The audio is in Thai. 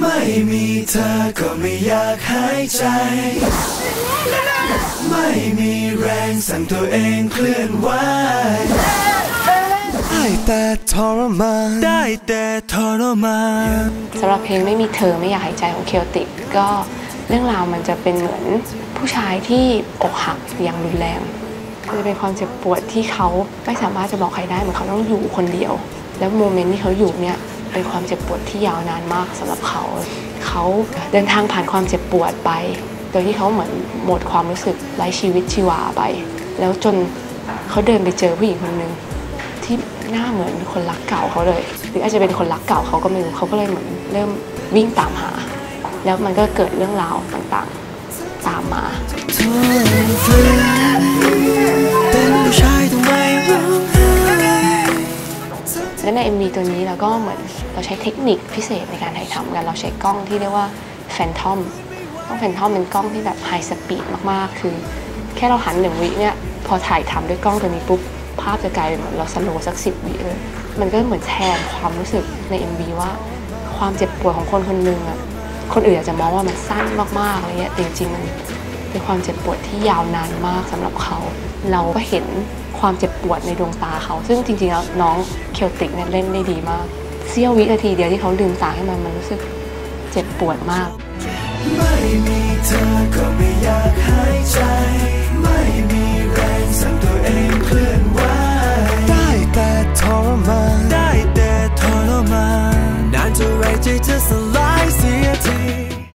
ไม่มีเธอก็ไม่อยากหายใจ ไม่มีแรงสั่งตัวเองเคลื่อนไหว ได้แต่ทรมาน ได้แต่ทรมานสำหรับเพลงไม่มีเธอไม่อยากหายใจของเคลติกก็เรื่องราวมันจะเป็นเหมือนผู้ชายที่อกหักอย่างรุนแรงมันจะเป็นความเจ็บปวดที่เขาไม่สามารถจะบอกใครได้เหมือนเขาต้องอยู่คนเดียว แล้วโมเมนต์ที่เขาอยู่เนี่ย เป็นความเจ็บปวดที่ยาวนานมากสำหรับเขา เขาเดินทางผ่านความเจ็บปวดไป โดยที่เขาเหมือนหมดความรู้สึกไร้ชีวิตชีวาไป แล้วจนเขาเดินไปเจอผู้หญิงคนหนึ่งที่หน้าเหมือนคนรักเก่าเขาเลย หรืออาจจะเป็นคนรักเก่าเขาก็ไม่รู้เขาก็เลยเหมือนเริ่มวิ่งตามหา แล้วมันก็เกิดเรื่องราวต่างๆ ตามมา MV ตัวนี้เราก็เหมือนเราใช้เทคนิคพิเศษในการถ่ายทำกัน เราใช้กล้องที่เรียกว่าแฟนทอมกล้องแฟนทอมเป็นกล้องที่แบบไฮสปีดมากๆ คือ แค่เราหันหนึ่งวิเนี่ยพอถ่ายทำด้วยกล้องตัวนี้ปุ๊บภาพจะกลายเป็นเหมือนเราสโลว์สักสิบวิเลย มันก็เหมือนแทนความรู้สึกใน MV ว่า ความเจ็บปวดของคนคนหนึ่งอะคนอื่นอาจจะมองว่ามันสั้นมากๆอะไรเงี้ยแต่จริงๆมันเป็นความเจ็บปวดที่ยาวนานมากสำหรับเขา เราก็เห็น ความเจ็บปวดในดวงตาเขา ซึ่งจริงๆแล้วน้องเคลติกเนี่ยเล่นได้ดีมากเสี้ยววินาทีเดียวที่เขาลืมตาให้มันมันรู้สึกเจ็บปวดมาก ไม่มีเธอก็ไม่อยากหายใจ ไม่มีแรงสั่งตัวเองเคลื่อนไหวได้แต่ทรมานได้แต่ทรมานนานเท่าไรใจจะส